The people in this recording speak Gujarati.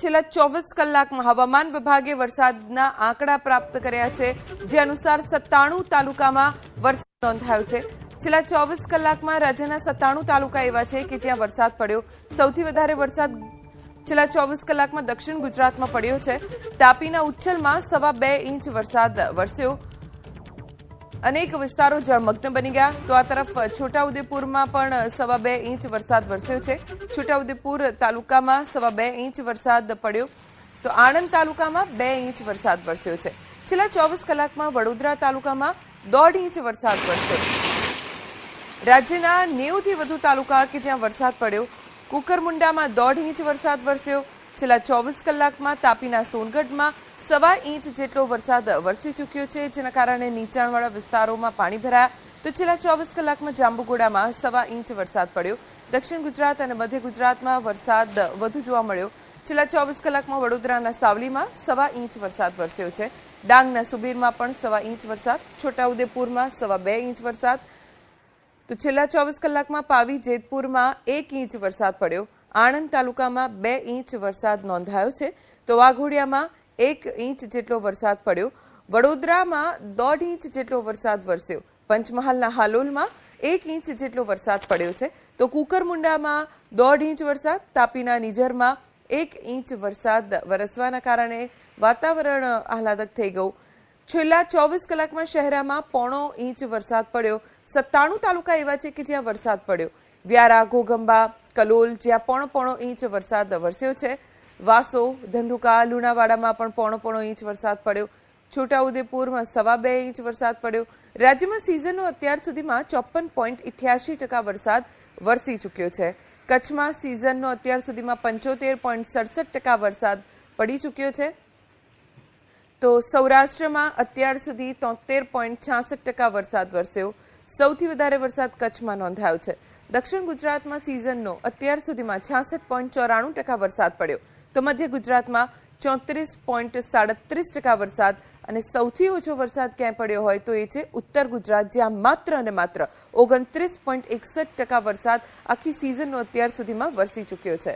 છેલ્લા ચોવીસ કલાકમાં હવામાન વિભાગે વરસાદના આંકડા પ્રાપ્ત કર્યા છે, જે અનુસાર સત્તાણું તાલુકામાં વરસાદ નોંધાયો છે. છેલ્લા ચોવીસ કલાકમાં રાજ્યના સત્તાણું તાલુકા એવા છે કે જ્યાં વરસાદ પડ્યો. સૌથી વધારે વરસાદ છેલ્લા ચોવીસ કલાકમાં દક્ષિણ ગુજરાતમાં પડ્યો છે. તાપીના ઉચ્છલમાં સવા બે ઇંચ વરસાદ વરસ્યો. અનેક વિસ્તારો જળમગ્ન બની ગયા. તો આ તરફ છોટાઉદેપુરમાં પણ સવા બે ઇંચ વરસાદ વરસ્યો છે. છોટાઉદેપુર તાલુકામાં સવા બે ઇંચ વરસાદ પડ્યો. તો આણંદ તાલુકામાં બે ઇંચ વરસાદ વરસ્યો છે. છેલ્લા ચોવીસ કલાકમાં વડોદરા તાલુકામાં દોઢ ઇંચ વરસાદ વરસ્યો. રાજ્યના નેવુંથી વધુ તાલુકા કે જ્યાં વરસાદ પડ્યો. કુકરમુંડામાં દોઢ ઇંચ વરસાદ વરસ્યો. છેલ્લા ચોવીસ કલાકમાં તાપીના સોનગઢમાં સવા ઇંચ જેટલો વરસાદ વરસી ચૂક્યો છે, જેના કારણે નીચાણવાળા વિસ્તારોમાં પાણી ભરાયા. તો છેલ્લા ચોવીસ કલાકમાં જાંબુગોડામાં સવા ઇંચ વરસાદ પડ્યો. દક્ષિણ ગુજરાત અને મધ્ય ગુજરાતમાં વરસાદ વધુ જોવા મળ્યો. છેલ્લા ચોવીસ કલાકમાં વડોદરાના સાવલીમાં સવા ઇંચ વરસાદ વરસ્યો છે. ડાંગના સુબીરમાં પણ સવા ઇંચ વરસાદ. છોટાઉદેપુરમાં સવા બે ઇંચ વરસાદ. તો છેલ્લા ચોવીસ કલાકમાં પાવી જેતપુરમાં એક ઇંચ વરસાદ પડ્યો. આણંદ તાલુકામાં બે ઇંચ વરસાદ નોંધાયો છે. તો વાઘોડિયામાં એક ઇંચ જેટલો વરસાદ પડ્યો. વડોદરામાં દોઢ ઇંચ જેટલો વરસાદ વરસ્યો. પંચમહાલના હાલોલમાં એક ઇંચ જેટલો વરસાદ પડ્યો છે. તો કુકરમુંડામાં દોઢ ઇંચ વરસાદ, તાપીના નિઝરમાં એક ઇંચ વરસાદ વરસવાના કારણે વાતાવરણ આહલાદક થઈ ગયું. છેલ્લા ચોવીસ કલાકમાં શહેરામાં પોણો ઇંચ વરસાદ પડ્યો. સત્તાણું તાલુકા એવા છે કે જ્યાં વરસાદ પડ્યો. વ્યારા ઘોગંબા કલોલ જ્યાં પોણો પોણો ઇંચ વરસાદ વરસ્યો છે. વાસો, ધંધુકા, લુણાવાડામાં પણ પોણો પોણો ઇંચ વરસાદ પડ્યો. છોટાઉદેપુરમાં સવા બે ઇંચ વરસાદ પડ્યો. રાજ્યમાં સિઝનનો અત્યાર સુધીમાં ચોપન પોઈન્ટ ઇઠ્યાસી ટકા વરસાદ વરસી ચૂક્યો છે. કચ્છમાં સિઝનનો અત્યાર સુધીમાં પંચોતેર પોઈન્ટ સડસઠ ટકા વરસાદ પડી ચૂક્યો છે. તો સૌરાષ્ટ્રમાં અત્યાર સુધી તોતેર પોઈન્ટ છાસઠ ટકા વરસાદ વરસ્યો. સૌથી વધારે વરસાદ કચ્છમાં નોંધાયો છે. દક્ષિણ ગુજરાતમાં સિઝનનો અત્યાર સુધીમાં છાસઠ પોઈન્ટ ચોરાણું ટકા વરસાદ પડ્યો. તો મધ્ય ગુજરાતમાં ચોત્રીસ પોઈન્ટ સાડત્રીસ ટકા વરસાદ અને સૌથી ઓછો વરસાદ ક્યાંય પડ્યો હોય તો એ છે ઉત્તર ગુજરાત, જ્યાં માત્ર અને માત્ર ઓગણત્રીસ પોઈન્ટ એકસઠ ટકા વરસાદ આખી સિઝનનો અત્યાર સુધીમાં વરસી ચૂક્યો છે.